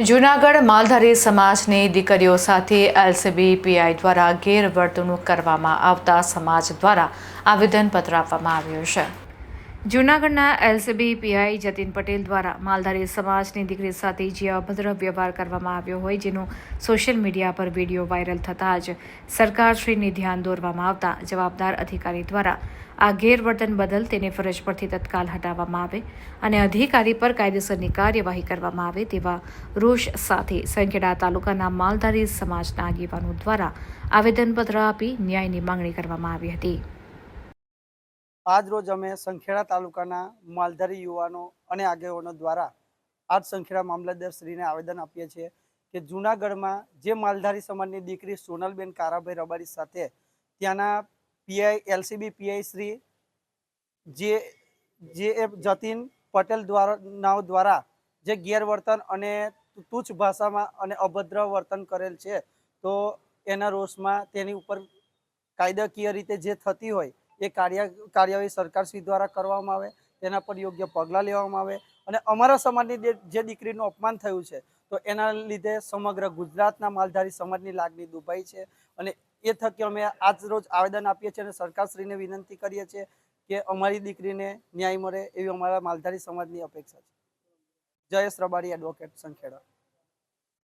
જૂનાગઢ માલધારી સમાજની દીકરીઓ સાથે એલસીબી પીઆઈ દ્વારા ગેરવર્તણૂક કરવામાં આવતા સમાજ દ્વારા આવેદનપત્ર આપવામાં આવ્યું છે. જૂનાગઢના એલસીબી પીઆઈ જતીન પટેલ દ્વારા માલધારી સમાજની દીકરી સાથે જે અભદ્ર વ્યવહાર કરવામાં આવ્યો હોય જેનો સોશિયલ મીડિયા પર વીડિયો વાયરલ થતાં જ સરકારશ્રીની ધ્યાન દોરવામાં આવતા જવાબદાર અધિકારી દ્વારા આ ગેરવર્તન બદલ તેને ફરજ પરથી તત્કાલ હટાવવામાં આવે અને અધિકારી પર કાયદેસરની કાર્યવાહી કરવામાં આવે તેવા રોષ સાથે સંખેડા તાલુકાના માલધારી સમાજના આગેવાનો દ્વારા આવેદનપત્ર આપી ન્યાયની માંગણી કરવામાં આવી હતી. આજ રોજ અમે સંખેડા તાલુકાના માલધારી યુવાનો અને આગેવાનો દ્વારા આજ સંખેડા મામલતદાર શ્રીને આવેદન આપીએ છીએ કે જૂનાગઢમાં જે માલધારી સમાજની દીકરી સોનલબેન કારાભાઈ રબારી સાથે ત્યાંના પીઆઈ, એલસીબી પીઆઈ શ્રી જે જે એ જતીન પટેલ દ્વારા નાવ દ્વારા જે ગેરવર્તન અને તુચ્છ ભાષામાં અને અભદ્ર વર્તન કરેલ છે, તો એના રોષમાં તેની ઉપર કાયદાકીય રીતે જે થતી હોય એ કાર્ય કાર્યવાહી સરકારશ્રી દ્વારા કરવામાં આવે, તેના પર યોગ્ય પગલાં લેવામાં આવે અને અમારા સમાજની જે- દીકરીનું અપમાન થયું છે, તો એના લીધે સમગ્ર ગુજરાતના માલધારી સમાજની લાગણી દુભાઈ છે અને એ થકી અમે આજ રોજ આવેદન આપીએ છીએ અને સરકારશ્રીને વિનંતી કરીએ છીએ કે અમારી દીકરીને ન્યાય મળે એવી અમારા માલધારી સમાજની અપેક્ષા છે. જયેશ રબારી એડવોકેટ સંખેડા.